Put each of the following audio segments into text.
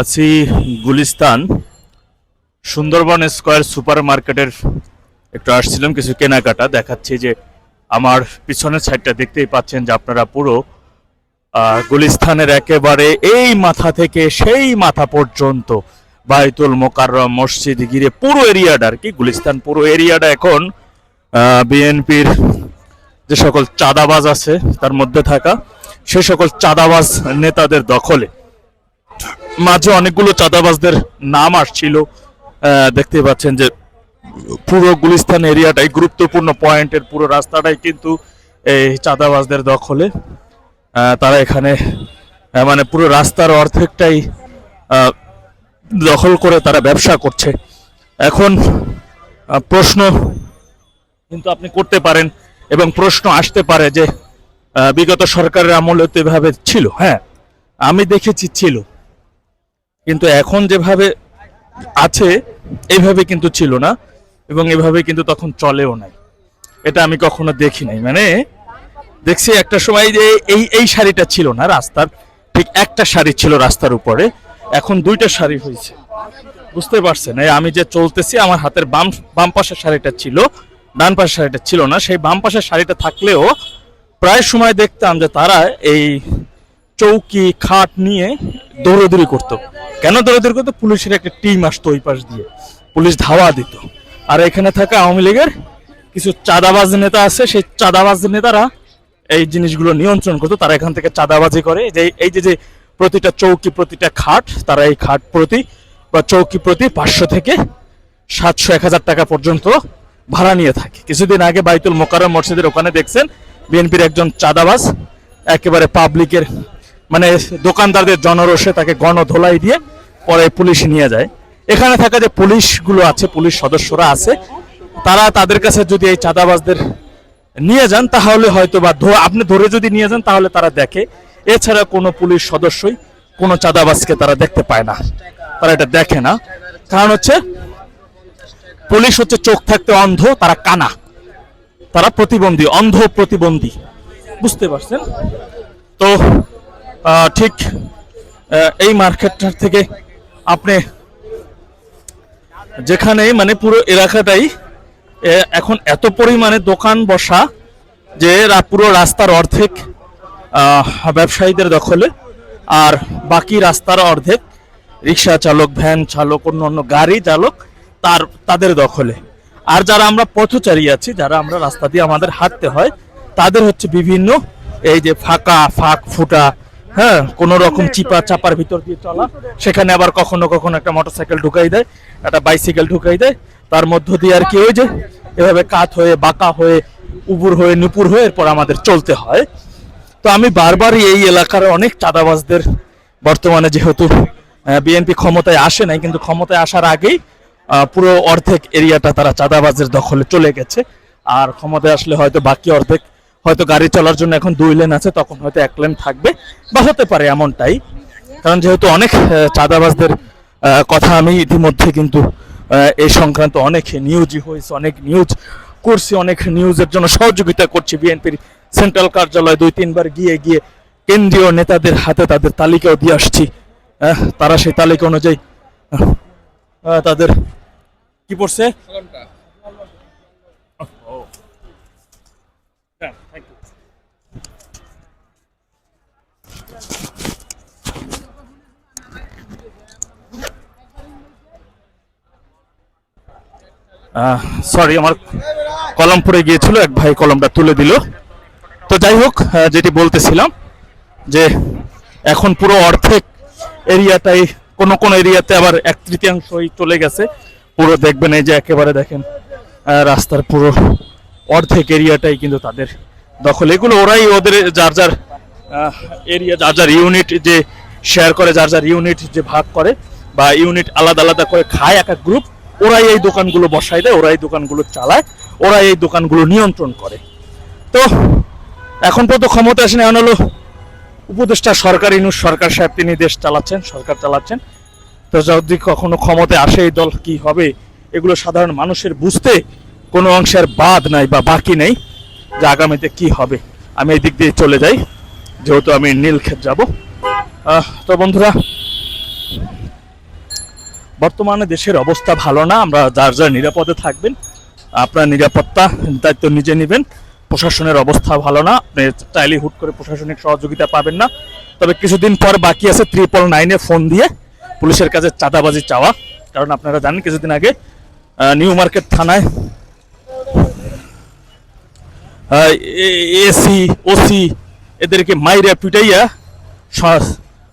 আছি Gulistan, Sundarban square super মার্কেটের একটু আসছিলাম কিছু কেনাকাটা, দেখাচ্ছি যে আমার পিছনের সাইডটা দেখতেই পাচ্ছেন যে আপনারা পুরো গুলিস্তানের একেবারে এই মাথা থেকে সেই মাথা পর্যন্ত বাইতুল মোকাররম মসজিদ গিরে পুরো এরিয়াটা আর কি, গুলিস্তান পুরো এরিয়াটা এখন বিএনপির যে সকল চাঁদাবাজ আছে তার মধ্যে থাকা, সে সকল চাঁদাবাজ নেতাদের দখলে। মাঝে অনেকগুলো চাঁদাবাজদের নাম আসছিল। দেখতে পাচ্ছেন যে পুরো গুলিস্তান এরিয়াটাই গুরুত্বপূর্ণ পয়েন্টের পুরো রাস্তাটাই কিন্তু এই চাঁদাবাজদের দখলে। তারা এখানে মানে পুরো রাস্তার অর্ধেকটাই দখল করে তারা ব্যবসা করছে। এখন প্রশ্ন কিন্তু আপনি করতে পারেন এবং প্রশ্ন আসতে পারে যে বিগত সরকারের আমলে তো এভাবে ছিল হ্যাঁ। আমি দেখেছি ছিল। কিন্তু এখন যেভাবে আছে এইভাবে কিন্তু ছিল না এবং এভাবে কিন্তু তখন চলেও নাই। এটা আমি কখনো দেখি নাই। মানে দেখছি একটা সময় যে এই এই শাড়িটা ছিল না রাস্তার, ঠিক একটা শাড়ি ছিল রাস্তার উপরে, এখন দুইটা শাড়ি হয়েছে। বুঝতে পারছেন? আমি যে চলতেছি, আমার হাতের বাম বাম পাশের শাড়িটা ছিল, ডান পাশের শাড়িটা ছিল না, সেই বাম পাশের শাড়িটা থাকলেও প্রায় সময় দেখতাম যে তারা এই চৌকি খাট নিয়ে দৌড়াদৌড়ি করতো। কেন দৌড়াদৌড়ি করতো? পুলিশের একটা টিম আসতো ওই পাশ দিয়ে। পুলিশ ধাওয়া দিত। আর এখানে থাকা আওয়ামী লীগের কিছু চাঁদাবাজ নেতা আছে, সেই চাঁদাবাজ নেতারা এই জিনিসগুলো নিয়ন্ত্রণ করতো। তারা এখান থেকে চাঁদাবাজি করে। যে, এই যে যে প্রতিটা চৌকি, প্রতিটা খাট, তারা এই খাট প্রতি বা চৌকি প্রতি পাঁচশো থেকে সাতশো, এক হাজার টাকা পর্যন্ত ভাড়া নিয়ে থাকে। কিছুদিন আগে বাইতুল মোকাররম মসজিদের ওখানে দেখছেন, বিএনপির একজন চাঁদাবাজ, একেবারে পাবলিকের মানে দোকানদারদের জনরোষে তাকে গণধোলাই দিয়ে পরে পুলিশ নিয়ে যায়। এখানে থাকা যে পুলিশগুলো আছে, পুলিশ সদস্যরা আছে, তারা তাদের কাছে যদি এই চাঁদাবাজদের নিয়ে যান, তাহলে হয়তো বা আপনি ধরে যদি নিয়ে যান, তাহলে তারা দেখে। এছাড়া কোনো পুলিশ সদস্যই কোনো চাঁদাবাজকে তারা দেখতে পায় না। তারা এটা দেখে না। কারণ হচ্ছে, পুলিশ হচ্ছে চোখ থাকতে অন্ধ, তারা কানা। তারা প্রতিবন্ধী, অন্ধ প্রতিবন্ধী। বুঝতে পারছেন? তো ঠিক এই মার্কেটটার থেকে আপনি যেখানেই মানে পুরো এলাকাটাই এখন এত পরিমাণে দোকান বসা যে পুরো রাস্তার অর্ধেক ব্যবসায়ীদের দখলে, আর বাকি রাস্তার অর্ধেক রিক্সা চালক, ভ্যান চালক অন্য অন্য গাড়ি চালক, তার, তাদের দখলে। আর যারা আমরা পথচারী আছি, যারা আমরা রাস্তা দিয়ে আমাদের হাঁটতে হয়, তাদের হচ্ছে বিভিন্ন এই যে ফাঁকা, ফাঁক ফুটা হ্যাঁ কোন রকম চিপা চাপার ভিতর দিয়ে চলা। সেখানে আবার কখনো কখনো একটা মোটরসাইকেল ঢুকাই দেয় একটা বাইসাইকেল ঢুকাই দেয়। তার মধ্য দিয়ে আর কি ওই যে এভাবে কাত হয়ে বাঁকা হয়ে উপুর হয়ে নুপুর হয়ে এরপর আমাদের চলতে হয়। তো আমি বারবারই এই এলাকার অনেক চাঁদাবাজদের বর্তমানে যেহেতু বিএনপি ক্ষমতায় আসে নাই কিন্তু ক্ষমতায় আসার আগেই পুরো অর্ধেক এরিয়াটা তারা চাঁদাবাজের দখলে চলে গেছে। আর ক্ষমতায় আসলে হয়তো বাকি অর্ধেক হয়তো গাড়ি চলার জন্য এখন দুই লেন আছে, তখন হয়তো এক লেন থাকবে। বা হতে পারে এমনটাই। কারণ যেহেতু অনেক চাঁদাবাজদের কথা আমি ইতিমধ্যে কিন্তু এই সংক্রান্ত অনেক নিউজই হয়েছে, অনেক নিউজ করছি, অনেক নিউজের জন্য সহযোগিতা করছি। বিএনপির সেন্ট্রাল কার্যালয়ে দুই, তিনবার গিয়ে গিয়ে কেন্দ্রীয় নেতাদের হাতে তাদের তালিকাও দিয়ে আসছি। তারা সেই তালিকা অনুযায়ী তাদের কি পড়ছে? সরি আমার কলম পড়ে গিয়েছিল, এক ভাই কলমটা তুলে দিল। তো যাই হোক যেটি বলতেছিলাম যে এখন পুরো অর্ধেক এরিয়াটাই, কোন কোন এরিয়াতে আবার এক তৃতীয়াংশই চলে গেছে। পুরো দেখবেন এই যে একেবারে দেখেন রাস্তার পুরো অর্ধেক এরিয়াটাই কিন্তু তাদের দখল। এগুলো ওরাই ওদের যার যার এরিয়া যার যার ইউনিট যে শেয়ার করে, যার যার ইউনিট যে ভাগ করে বা ইউনিট আলাদা আলাদা করে খায় এক এক গ্রুপ ওরাই এই দোকানগুলো বসায় দেয়, ওরাই দোকানগুলো চালায়, ওরাই এই দোকানগুলো নিয়ন্ত্রণ করে। তো এখন পর্যন্ত ক্ষমতা আসেনি এখন হলো উপদেষ্টা সরকার ইনুস সরকার সাহেব তিনি দেশ চালাচ্ছেন, সরকার চালাচ্ছেন। তো যদি কখনো ক্ষমতায় আসে এই দল, কি হবে? এগুলো সাধারণ মানুষের বুঝতে কোনো অংশের বাদ নাই বা বাকি নেই যে আগামীতে কি হবে। আমি এই দিক দিয়ে চলে যাই, যেহেতু আমি নীলক্ষেত যাব। তো বন্ধুরা, বর্তমানে দেশের অবস্থা ভালো না, আমরা যার যার নিরাপদে থাকবেন, আপনার নিরাপত্তা দায়িত্ব নিজে নেবেন, প্রশাসনের অবস্থা ভালো না, আপনি চাইলে হুট করে প্রশাসনিক সহযোগিতা পাবেন না। তবে কিছুদিন পর বাকি আছে ত্রিপল নাইনে ফোন দিয়ে পুলিশের কাছে চাঁদাবাজি চাওয়া, কারণ আপনারা জানেন কিছুদিন আগে নিউ মার্কেট থানায় এসি ওসি এদেরকে মাইরা পিটাইয়া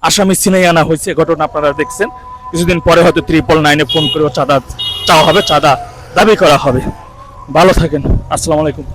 আসামি সিনাই আনা হয়েছে। ঘটনা আপনারা দেখছেন। কিছুদিন পরে হয়তো ত্রিপল নাইনে ফোন করে চাঁদা চাওয়া হবে, চাঁদা দাবি করা হবে। ভালো থাকেন। আসসালামু আলাইকুম।